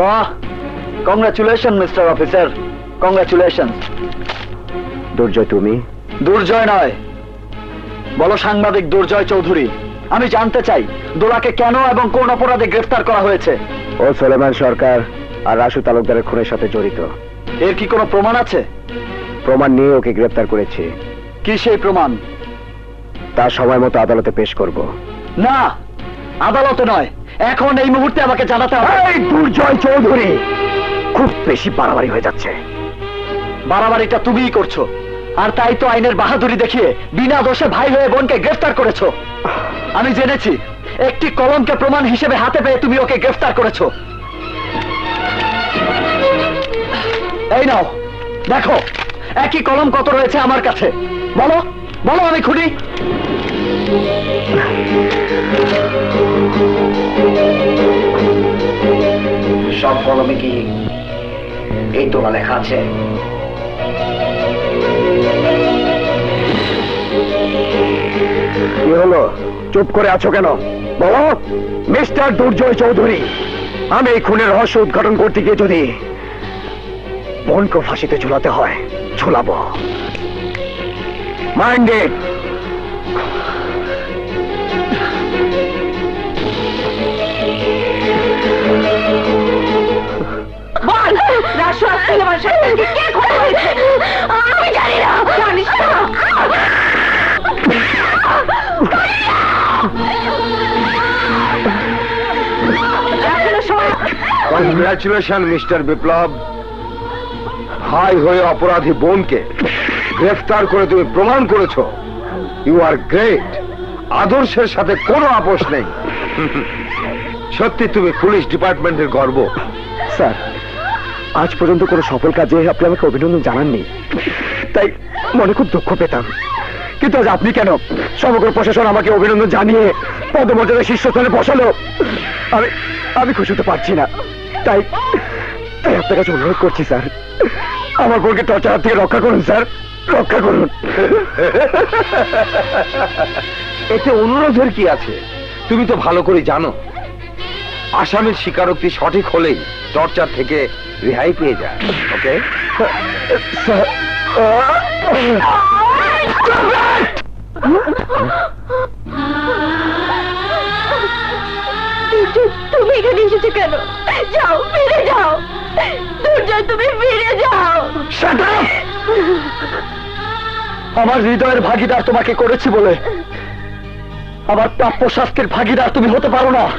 বাহ congratulation mister officer congratulation Durjoy তুমি? দুর্জয় নয়। বলো সাংবাদিক দুর্জয় চৌধুরী আমি জানতে চাই দোলাকে কেন এবং কোন অপরাধে গ্রেফতার করা হয়েছে? ও সোলেমান সরকার আর রাসু তালুকদারের খুনের সাথে জড়িত। এর কি কোনো প্রমাণ আছে? প্রমাণ নিয়ে ওকে গ্রেপ্তার করেছি। কি সেই প্রমাণ? তা সময় মতো আদালতে পেশ করব। না! আদালতে নয় এখন এই মুহূর্তে আমাকে জানাতে হবে। এই দুর্জয় চৌধুরী খুব বেশি বাড়াবাড়ি হয়ে যাচ্ছে। বাড়াবাড়িটা তুমিই করছ আর তাই তো আইনের বাহাদুরি দেখিয়ে বিনা দোষে ভাই হয়ে বোনকে গ্রেফতার করেছ। আমি জেনেছি একটি কলমকে প্রমাণ হিসেবে হাতে পেয়ে তুমি ওকে গ্রেফতার করেছ। এই নাও দেখো একই কলম কত রয়েছে আমার কাছে। বলো বলো আমি খুনি। সব কলমে কি এই তোলা লেখা আছে? কি হলো? চুপ করে আছো কেন? বলো। মিস্টার দুর্জয় চৌধুরী, আমি এই খুনের রহস্য উদ্ঘাটন করতে গিয়ে যদি বোনকে ফাঁসিতে ঝুলাতে হয়, ঝুলাবো। মাইন্ডেড কংগ্রাচুলেশন মিস্টার বিপ্লব ভাই হয়ে অপরাধী বোনকে গ্রেফতার করে তুমি প্রমাণ করেছ। ইউ আর গ্রেট আদর্শের সাথে কোনো আপোষ নেই। সত্যি তুমি পুলিশ ডিপার্টমেন্টের গর্ব। স্যার, আজ পর্যন্ত কোনো সফল কাজে আপনি আমাকে অভিনন্দন জানাননি। তাই মনে খুব দুঃখ পেতাম। কিন্তু আজ আপনি কেন সমগ্র প্রশাসন আমাকে অভিনন্দন জানিয়ে পদমর্যাদা শীর্ষস্থানে বসালো? আমি আমি খুশি হতে পারছি না। তাই আপনার কাছে অনুরোধ করছি, স্যার। আমার বোনকে টর্চার থেকে রক্ষা করুন, স্যার। রক্ষা করুন। এতে অনুরোধের কি আছে? তুমি তো ভালো করে জানো। আসামির স্বীকারোক্তি সঠিক হলেই টর্চার থেকে রেহাই পেয়ে যায়, ওকে? স্যার। দুর্জয় তুমি ফিরে যাও! আমার হৃদয়ের ভাগিদার তোমাকে করেছি বলে। আমার প্রাপ্য শাস্তির ভাগিদার তুমি হতে পারো না।